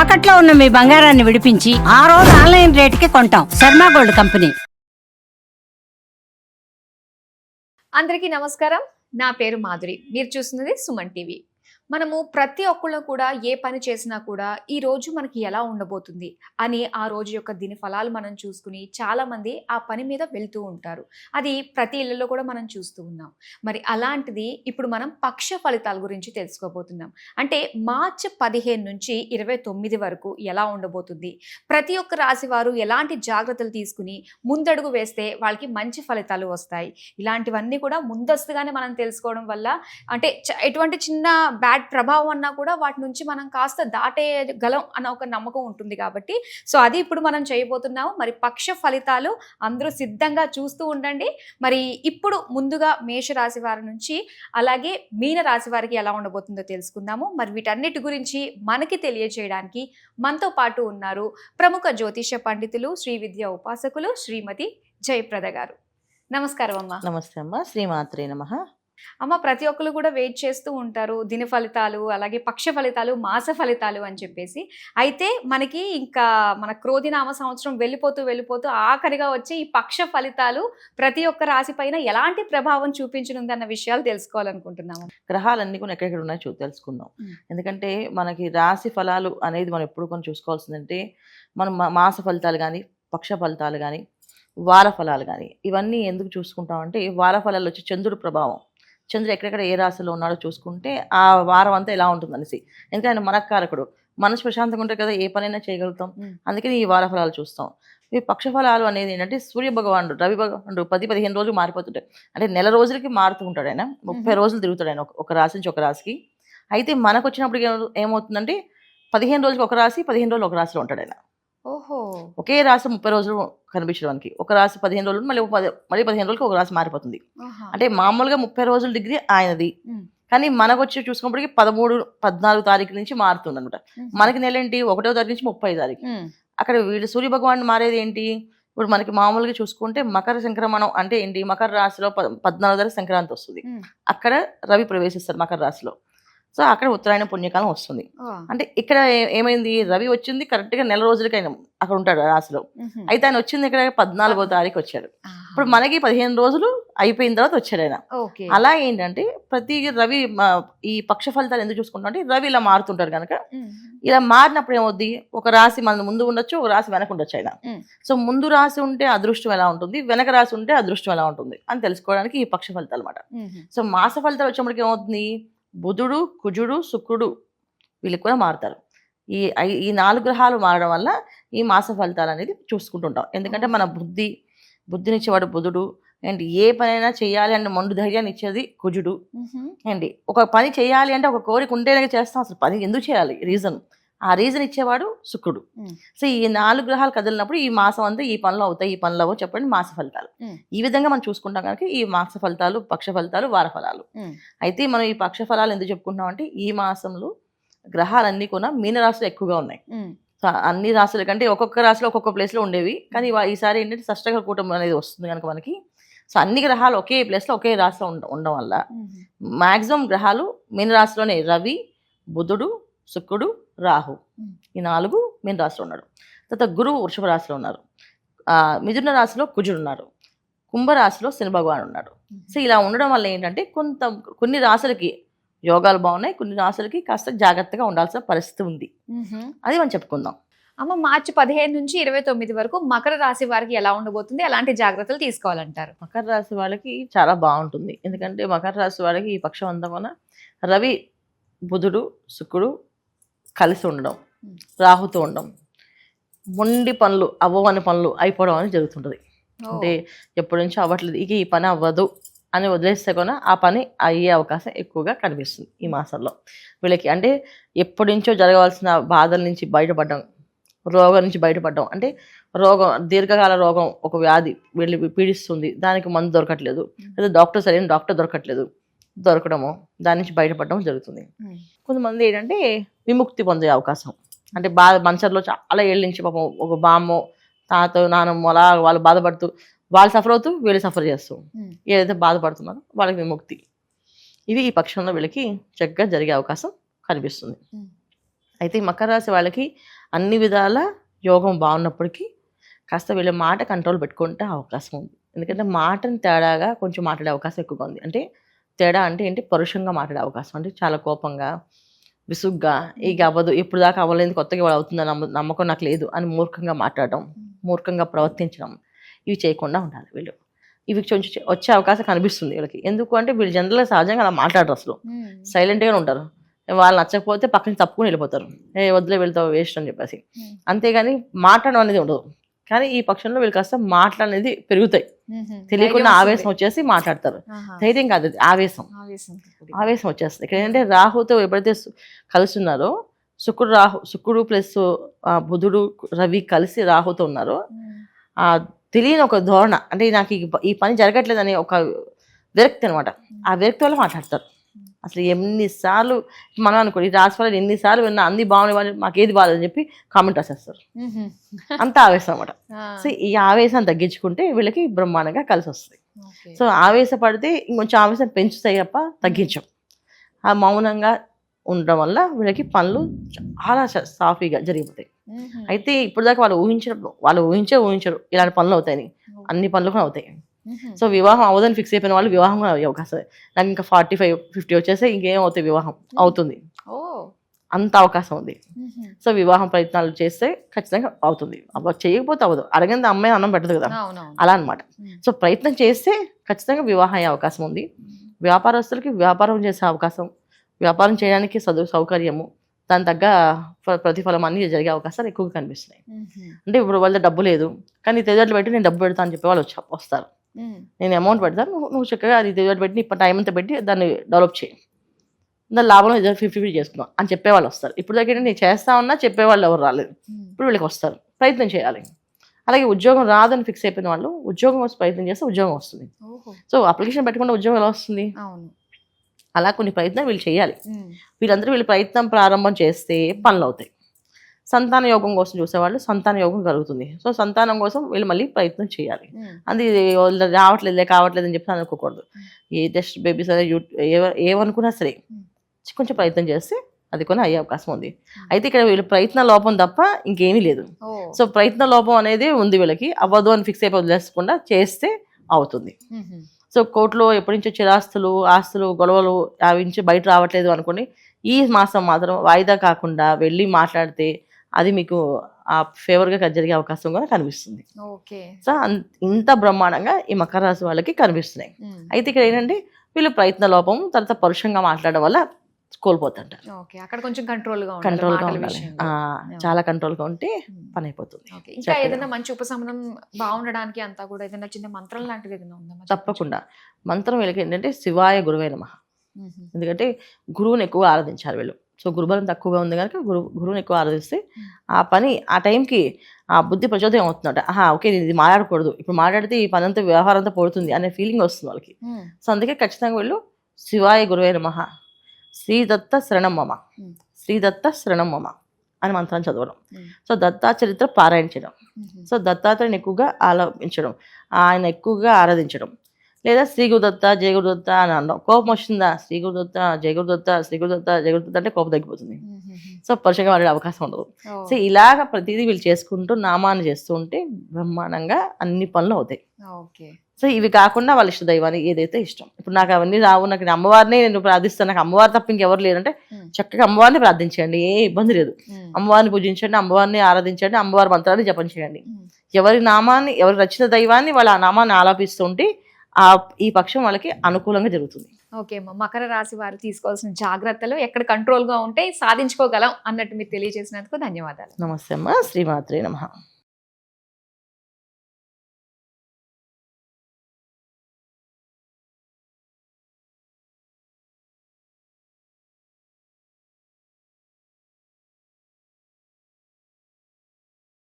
తాకట్లో ఉన్న మీ బంగారాన్ని విడిపించి ఆ రోజు ఆన్లైన్ రేటుకి కొంటాం. Sharma gold company. అందరికీ నమస్కారం. నా పేరు మాధురి. మీరు చూస్తున్నది సుమన్ టీవీ. మనము ప్రతి ఒక్కళ్ళు కూడా ఏ పని చేసినా కూడా ఈ రోజు మనకి ఎలా ఉండబోతుంది అని ఆ రోజు యొక్క దీని ఫలాలు మనం చూసుకుని చాలామంది ఆ పని మీద వెళ్తూ ఉంటారు. అది ప్రతి ఇళ్ళలో కూడా మనం చూస్తూ ఉన్నాం. మరి అలాంటిది ఇప్పుడు మనం పక్ష ఫలితాల గురించి తెలుసుకోబోతున్నాం. అంటే మార్చి పదిహేను నుంచి ఇరవై తొమ్మిది వరకు ఎలా ఉండబోతుంది? ప్రతి ఒక్క రాశి వారు ఎలాంటి జాగ్రత్తలు తీసుకుని ముందడుగు వేస్తే వాళ్ళకి మంచి ఫలితాలు వస్తాయి? ఇలాంటివన్నీ కూడా ముందస్తుగానే మనం తెలుసుకోవడం వల్ల అంటే చ- ఎటువంటి చిన్న బ్యాడ్ ప్రభావం అన్నా కూడా వాటి నుంచి మనం కాస్త దాటేయగలం అన్న ఒక నమ్మకం ఉంటుంది కాబట్టి. సో అది ఇప్పుడు మనం చేయబోతున్నాము. మరి పక్ష ఫలితాలు అందరూ సిద్ధంగా చూస్తూ ఉండండి. మరి ఇప్పుడు ముందుగా మేషరాశి వారి నుంచి అలాగే మీన రాశి వారికి ఎలా ఉండబోతుందో తెలుసుకుందాము. మరి వీటన్నిటి గురించి మనకి తెలియజేయడానికి మనతో పాటు ఉన్నారు ప్రముఖ జ్యోతిష పండితులు శ్రీ విద్య ఉపాసకులు శ్రీమతి జయప్రద గారు. నమస్కారం అమ్మ. నమస్తే అమ్మ. శ్రీమాత్రే నమ. అమ్మ ప్రతి ఒక్కరు కూడా వెయిట్ చేస్తూ ఉంటారు. దిన ఫలితాలు అలాగే పక్ష ఫలితాలు మాస ఫలితాలు అని చెప్పేసి. అయితే మనకి ఇంకా మన క్రోధినామ సంవత్సరం వెళ్ళిపోతూ వెళ్ళిపోతూ ఆఖరిగా వచ్చే ఈ పక్ష ఫలితాలు ప్రతి ఒక్క రాశి పైన ఎలాంటి ప్రభావం చూపించనుంది అన్న విషయాలు తెలుసుకోవాలనుకుంటున్నాము. గ్రహాలన్నీ కూడా ఎక్కడెక్కడ ఉన్నాయో చూ తెలుసుకుందాం. ఎందుకంటే మనకి రాశి ఫలాలు అనేది మనం ఎప్పుడు కొన్ని చూసుకోవాల్సిందంటే మనం మాస ఫలితాలు కానీ పక్ష ఫలితాలు కానీ వార ఫలాలు కానీ ఇవన్నీ ఎందుకు చూసుకుంటామంటే వార ఫలాలు వచ్చి చంద్రుడి ప్రభావం. చంద్రుడు ఎక్కడెక్కడ ఏ రాశిలో ఉన్నాడో చూసుకుంటే ఆ వారం అంతా ఎలా ఉంటుంది అనేసి ఎందుకంటే ఆయన మనకారకుడు. మనసు ప్రశాంతంగా ఉంటే కదా ఏ పనైనా చేయగలుగుతాం. అందుకని ఈ వార ఫలాలు చూస్తాం. ఈ పక్ష ఫలాలు అనేది ఏంటంటే సూర్య భగవానుడు రవి భగవానుడు పది పదిహేను రోజులు మారిపోతుంటాయి అంటే నెల రోజులకి మారుతూ ఉంటాడు ఆయన. ముప్పై. రోజులు తిరుగుతాడు ఆయన ఒక- రాశి నుంచి ఒక రాశికి. అయితే మనకు వచ్చినప్పుడు ఏమవు- ఏమవుతుందంటే పదిహేను రోజులకి ఒక రాశి పదిహేను రోజులు ఒక రాశిలో ఉంటాడు ఆయన. ఓహో. ఒకే రాశి ముప్పై రోజులు కనిపించడానికి ఒక రాశి పదిహేను రోజులు మళ్ళీ పది మళ్ళీ పదిహేను రోజులకి ఒక రాశి మారిపోతుంది. అంటే మామూలుగా ముప్పై రోజుల డిగ్రీ ఆయనది. కానీ మనకు వచ్చి చూసుకున్నప్పటికి పదమూడు పద్నాలుగు తారీఖు నుంచి మారుతుంది అనమాట. మనకి నెల ఏంటి? ఒకటో తారీఖు నుంచి ముప్పై తారీఖు. అక్కడ వీళ్ళు సూర్య భగవాన్ మారేది ఏంటి? ఇప్పుడు మనకి మామూలుగా చూసుకుంటే మకర సంక్రమణం అంటే ఏంటి? మకర రాశిలో పద్నాలుగు తారీఖు సంక్రాంతి వస్తుంది. అక్కడ రవి ప్రవేశిస్తారు మకర రాశిలో. సో అక్కడ ఉత్తరాయణ పుణ్యకాలం వస్తుంది. అంటే ఇక్కడ ఏమైంది? రవి వచ్చింది కరెక్ట్గా నెల రోజులకైనా అక్కడ ఉంటాడు ఆ రాశిలో. అయితే ఆయన వచ్చింది ఇక్కడ పద్నాలుగో తారీఖు వచ్చాడు. ఇప్పుడు మనకి పదిహేను రోజులు అయిపోయిన తర్వాత వచ్చాడు ఆయన. అలా ఏంటంటే ప్రతి రవి ఈ పక్ష ఫలితాలు ఎందుకు చూసుకుంటాం అంటే రవి ఇలా మారుతుంటాడు కనుక. ఇలా మారినప్పుడు ఏమవుద్ది? ఒక రాశి మన ముందు ఉండొచ్చు ఒక రాశి వెనక ఉండొచ్చు ఆయన. సో ముందు రాశి ఉంటే అదృష్టం ఎలా ఉంటుంది? వెనక రాశి ఉంటే అదృష్టం ఎలా ఉంటుంది? అని తెలుసుకోవడానికి ఈ పక్ష ఫలితాలు అనమాట. సో మాస ఫలితాలు వచ్చినప్పటికి ఏమవుతుంది? బుధుడు కుజుడు శుక్రుడు వీళ్ళకి కూడా మారుతారు. ఈ ఈ నాలుగు గ్రహాలు మారడం వల్ల ఈ మాస ఫలితాలు అనేది చూసుకుంటుంటాం. ఎందుకంటే మన బుద్ధి బుద్ధినిచ్చేవాడు బుధుడు. అండ్ ఏ పనైనా చేయాలి అంటే మొండు ధైర్యాన్ని ఇచ్చేది కుజుడు. అండి ఒక పని చేయాలి అంటే ఒక కోరిక ఉంటేనే చేస్తాం. అసలు పని ఎందుకు చేయాలి? రీజన్. ఆ రీజన్ ఇచ్చేవాడు శుక్రుడు. సో ఈ నాలుగు గ్రహాలు కదిలినప్పుడు ఈ మాసం అంతా ఈ పనులు అవుతాయి ఈ పనులు అవ్వవు చెప్పండి మాస ఫలితాలు. ఈ విధంగా మనం చూసుకుంటాం కనుక ఈ మాస ఫలితాలు పక్ష ఫలితాలు వార ఫలాలు. అయితే మనం ఈ పక్ష ఫలాలు ఎందుకు చెప్పుకుంటాం అంటే ఈ మాసంలో గ్రహాలన్నీ కూడా మీనరాశులు ఎక్కువగా ఉన్నాయి అన్ని రాశుల కంటే ఒక్కొక్క రాశిలో ఒక్కొక్క ప్లేస్లో ఉండేవి కానీ ఈసారి ఏంటంటే షష్టగ్రహ కూటమి అనేది వస్తుంది కనుక మనకి సో అన్ని గ్రహాలు ఒకే ప్లేస్లో ఒకే రాశిలో ఉండ ఉండడం వల్ల మ్హూ. మాక్సిమం గ్రహాలు మీన రాశిలోనే రవి బుధుడు శుక్రుడు రాహు. ఈ నాలుగు మీన రాశిలో ఉన్నాడు తర్వాత గురువు వృషభ రాశిలో ఉన్నారు. ఆ, మిథున రాశిలో కుజుడు ఉన్నారు. కుంభరాశిలో శని భగవాన్ ఉన్నాడు. సో ఇలా ఉండడం వల్ల ఏంటంటే కొంత కొన్ని రాశులకి యోగాలు బాగున్నాయి కొన్ని రాశులకి కాస్త జాగ్రత్తగా ఉండాల్సిన పరిస్థితి ఉంది. అది మనం చెప్పుకుందాం. అమ్మ మార్చి పదిహేను నుంచి ఇరవై తొమ్మిది వరకు మకర రాశి వారికి ఎలా ఉండబోతుంది? ఎలాంటి జాగ్రత్తలు తీసుకోవాలంటారు? మకర రాశి వాళ్ళకి చాలా బాగుంటుంది. ఎందుకంటే మకర రాశి వాళ్ళకి ఈ పక్షం అంతా రవి బుధుడు శుక్రుడు కలిసి ఉండడం. రాహుతో ఉండడం మొండి పనులు అవ్వని పనులు అయిపోవడం అనేది జరుగుతుంటుంది. అంటే ఎప్పటి నుంచో అవ్వట్లేదు. ఇక ఈ పని అవ్వదు అని వదిలేస్తే కూడా ఆ పని అయ్యే అవకాశం ఎక్కువగా కనిపిస్తుంది ఈ మాసంలో. వీళ్ళకి అంటే ఎప్పటి నుంచో జరగవలసిన బాధల నుంచి బయటపడడం రోగం నుంచి బయటపడడం అంటే రోగం దీర్ఘకాల రోగం ఒక వ్యాధి వీళ్ళు పీడిస్తుంది దానికి మందు దొరకట్లేదు. లేదా డాక్టర్ సరైన డాక్టర్ దొరకట్లేదు. దొరకడము దాని నుంచి బయటపడడం జరుగుతుంది. కొంతమంది ఏంటంటే విముక్తి పొందే అవకాశం అంటే బాధ మంచంలో చాలా ఏళ్ళ నుంచి పాపం ఒక బామ్మో తాత నానమ్మ అలా వాళ్ళు బాధపడుతూ వాళ్ళు సఫర్ అవుతూ వీళ్ళు సఫర్ చేస్తూ. ఏదైతే బాధపడుతున్నారో వాళ్ళకి విముక్తి ఇవి ఈ పక్షంలో వీళ్ళకి చక్కగా జరిగే అవకాశం కనిపిస్తుంది. అయితే మకర రాశి వాళ్ళకి అన్ని విధాల యోగం బాగున్నప్పటికీ కాస్త వీళ్ళ మాట కంట్రోల్ పెట్టుకుంటే అవకాశం ఉంది ఎందుకంటే మాటని తేడాగా కొంచెం మాట్లాడే అవకాశం ఎక్కువగా ఉంది అంటే తేడా అంటే ఏంటి? పరుషంగా మాట్లాడే అవకాశం. అంటే చాలా కోపంగా విసుగ్గా ఇక అవ్వదు ఇప్పుడు దాకా అవ్వలేదు కొత్తగా ఇవాళ అవుతుందని నమ్మ నమ్మకం నాకు లేదు అని మూర్ఖంగా మాట్లాడడం మూర్ఖంగా ప్రవర్తించడం ఇవి చేయకుండా ఉండాలి వీళ్ళు. ఇవి కొంచెం వచ్చే అవకాశం కనిపిస్తుంది వీళ్ళకి. ఎందుకు అంటే వీళ్ళు జనరల్గా సహజంగా అలా మాట్లాడరు అసలు. సైలెంట్గానే ఉంటారు. వాళ్ళు నచ్చకపోతే పక్కన తప్పుకుని వెళ్ళిపోతారు. ఏ వదిలే వెళ్తావు వేస్ట్ అని చెప్పేసి. అంతేగాని మాట్లాడడం అనేది ఉండదు. కానీ ఈ పక్షంలో వీళ్ళు కాస్త మాటలనేది పెరుగుతాయి. తెలియకుండా ఆవేశం వచ్చేసి మాట్లాడతారు. ధైర్యం కాదు ఆవేశం. ఆవేశం వచ్చేస్తుంది. ఇక్కడ ఏంటంటే రాహుతో ఎప్పుడైతే కలుస్తున్నారో శుక్రుడు రాహు శుక్రుడు ప్లస్ బుధుడు రవి కలిసి రాహుతో ఉన్నారో ఆ తెలియని ఒక ధోరణ. అంటే నాకు ఈ పని జరగట్లేదని ఒక విరక్తి అనమాట. ఆ విరక్తి వల్ల మాట్లాడతారు. అసలు ఎన్నిసార్లు మనం అనుకోండి ఈ రాశి వాళ్ళు ఎన్నిసార్లు విన్నా అన్ని బాగున్నాయి వాళ్ళు మాకు ఏది బాగాలని చెప్పి కామెంట్ రాసేస్తారు. అంత ఆవేశం అనమాట సో ఈ ఆవేశం తగ్గించుకుంటే వీళ్ళకి బ్రహ్మాండంగా కలిసి వస్తుంది. సో ఆవేశపడితే ఇంకొంచెం ఆవేశం పెంచుతాయి తప్ప తగ్గించం. ఆ మౌనంగా ఉండడం వల్ల వీళ్ళకి పనులు చాలా సాఫీగా జరిగిపోతాయి. అయితే ఇప్పుడు దాకా వాళ్ళు ఊహించడం వాళ్ళు ఊహించే ఊహించరు. ఇలాంటి పనులు అవుతాయని. అన్ని పనులు కూడా అవుతాయి. సో వివాహం అవ్వదని ఫిక్స్ అయిపోయిన వాళ్ళు వివాహం కూడా అయ్యే అవకాశం. నాకు ఇంకా ఫార్టీ ఫైవ్ ఫిఫ్టీ వచ్చేస్తే ఇంకేం అవుతాయి వివాహం? అవుతుంది. ఓ. అంత అవకాశం ఉంది. సో వివాహం ప్రయత్నాలు చేస్తే ఖచ్చితంగా అవుతుంది. చేయకపోతే అవ్వదు. అడగంది అమ్మాయి అన్నం పెట్టదు కదా? అలా అనమాట సో ప్రయత్నం చేస్తే ఖచ్చితంగా వివాహం అయ్యే అవకాశం ఉంది. వ్యాపారస్తులకి వ్యాపారం చేసే అవకాశం వ్యాపారం చేయడానికి చదువు సౌకర్యము దాని తగ్గ ప్ర- ప్రతిఫలం అన్ని జరిగే అవకాశాలు ఎక్కువగా కనిపిస్తున్నాయి. అంటే ఇప్పుడు వాళ్ళ డబ్బు లేదు. కానీ తెలియట్లు పెట్టి నేను డబ్బు పెడతాను అని చెప్పి వాళ్ళు వచ్చా వస్తారు. నేను అమౌంట్ పెడతాను నువ్వు నువ్వు చక్కగా అది తెలియట్లు పెట్టి ఇప్పుడు టైం అంతా పెట్టి దాన్ని డెవలప్ చేయి. దాని లాభం ఫిఫ్టీ ఫిఫ్టీ చేసుకున్నాం అని చెప్పేవాళ్ళు వస్తారు. ఇప్పుడు దగ్గర నేను చేస్తా ఉన్నా చెప్పేవాళ్ళు ఎవరు రాలేదు. ఇప్పుడు వీళ్ళకి వస్తారు. ప్రయత్నం చేయాలి. అలాగే ఉద్యోగం రాదని ఫిక్స్ అయిపోయిన వాళ్ళు ఉద్యోగం కోసం ప్రయత్నం చేస్తే ఉద్యోగం వస్తుంది. సో అప్లికేషన్ పెట్టకుండా ఉద్యోగం ఎలా వస్తుంది? అలా కొన్ని ప్రయత్నం వీళ్ళు చేయాలి. వీళ్ళందరూ వీళ్ళు ప్రయత్నం ప్రారంభం చేస్తే పనులు అవుతాయి. సంతాన యోగం కోసం చూసేవాళ్ళు సంతాన యోగం కలుగుతుంది. సో సంతానం కోసం వీళ్ళు మళ్ళీ ప్రయత్నం చేయాలి. అది వాళ్ళు రావట్లేదులే కావట్లేదు అని చెప్పి అనుకోకూడదు. ఏ టెస్ట్ బేబీ సరే ఏమనుకున్నా సరే కొంచెం ప్రయత్నం చేస్తే అది కొన్ని అయ్యే అవకాశం ఉంది. అయితే ఇక్కడ వీళ్ళు ప్రయత్న లోపం తప్ప ఇంకేమీ లేదు. సో ప్రయత్న లోపం అనేది ఉంది వీళ్ళకి. అవ్వదు అని ఫిక్స్ అయిపోయి వదిలేసకుండా చేస్తే అవుతుంది. సో కోర్టులో ఎప్పటి నుంచో చిరాస్తులు ఆస్తులు గొడవలు అవి నుంచి బయట రావట్లేదు అనుకోండి ఈ మాసం మాత్రం వాయిదా కాకుండా వెళ్ళి మాట్లాడితే అది మీకు ఆ ఫేవర్గా జరిగే అవకాశం కూడా కనిపిస్తుంది. ఓకే. సో ఇంత బ్రహ్మాండంగా ఈ మకర రాశి వాళ్ళకి కనిపిస్తున్నాయి. అయితే ఇక్కడ ఏంటంటే వీళ్ళు ప్రయత్న లోపం తర్వాత పరుషంగా మాట్లాడడం వల్ల కోల్పోతుంటారు. ఓకే. అక్కడ కొంచెం కంట్రోల్గా ఉండాలి కంట్రోల్గా చాలా కంట్రోల్గా ఉంటే పని అయిపోతుంది. ఇంకా. ఏదైనా మంచి ఉపశమనం బాగుండడానికి అంతా కూడా ఏదైనా చిన్న మంత్రం లాంటిది ఏదైనా ఉందా తప్పకుండా. మంత్రం వీళ్ళకి ఏంటంటే శివాయ గురువైన మహా. ఎందుకంటే గురువుని ఎక్కువ ఆరాధించారు వీళ్ళు. సో గురుబలం తక్కువగా ఉంది కనుక గురువు గురువుని ఎక్కువ ఆరాధిస్తే ఆ పని ఆ టైంకి ఆ బుద్ధి ప్రచోదయం అవుతుందట. ఆహా ఓకే నేను ఇది మాట్లాడకూడదు. ఇప్పుడు మాట్లాడితే ఈ పని అంతా వ్యవహారం అంతా పోతుంది అనే ఫీలింగ్ వస్తుంది వాళ్ళకి. సో అందుకే ఖచ్చితంగా వీళ్ళు శివాయ గురువైన మహా శ్రీదత్త శరణం మమ. శ్రీదత్త శరణం మమ అని మంత్రం చదవడం. సో దత్తా చరిత్ర పారాయణ చేయడం. సో దత్తాత్రేయుని ఎక్కువగా ఆలోచించడం ఆయన ఎక్కువగా ఆరాధించడం. లేదా శ్రీ గురుదత్త జయ గురుదత్త అని అనడం కోపం వస్తుందా శ్రీ గురుదత్త జయ గురుదత్త శ్రీ గురుదత్త జయ గురుదత్త అంటే కోపం తగ్గిపోతుంది. సో పరుషంగా వాడే అవకాశం ఉండదు. సో ఇలాగ ప్రతిదీ వీళ్ళు చేసుకుంటూ నామాన్ని చేస్తూ ఉంటే బ్రహ్మాండంగా అన్ని పనులు అవుతాయి సో ఇవి కాకుండా వాళ్ళ ఇష్ట దైవానికి ఏదైతే ఇష్టం ఇప్పుడు నాకు అవన్నీ రావు నాకు అమ్మవారిని నేను ప్రార్థిస్తాను నాకు అమ్మవారు తప్ప ఇంకెవరు లేరంటే మ్మ్. చక్కగా అమ్మవారిని ప్రార్థించండి ఏ ఇబ్బంది లేదు మ్మ్. అమ్మవారిని పూజించండి అమ్మవారిని ఆరాధించండి అమ్మవారి మంత్రాన్ని జపం చేయండి. ఎవరి నామాన్ని ఎవరి రచిత దైవాన్ని వాళ్ళ ఆ నామాన్ని ఆలాపిస్తుంటే ఆ ఈ పక్షం వాళ్ళకి అనుకూలంగా జరుగుతుంది. ఓకే అమ్మ మకర రాశి వారు తీసుకోవాల్సిన జాగ్రత్తలు ఎక్కడ కంట్రోల్గా ఉంటే సాధించుకోగలం అన్నట్టు మీరు తెలియజేసినందుకు ధన్యవాదాలు. నమస్తే అమ్మ శ్రీమాత్రే నమ.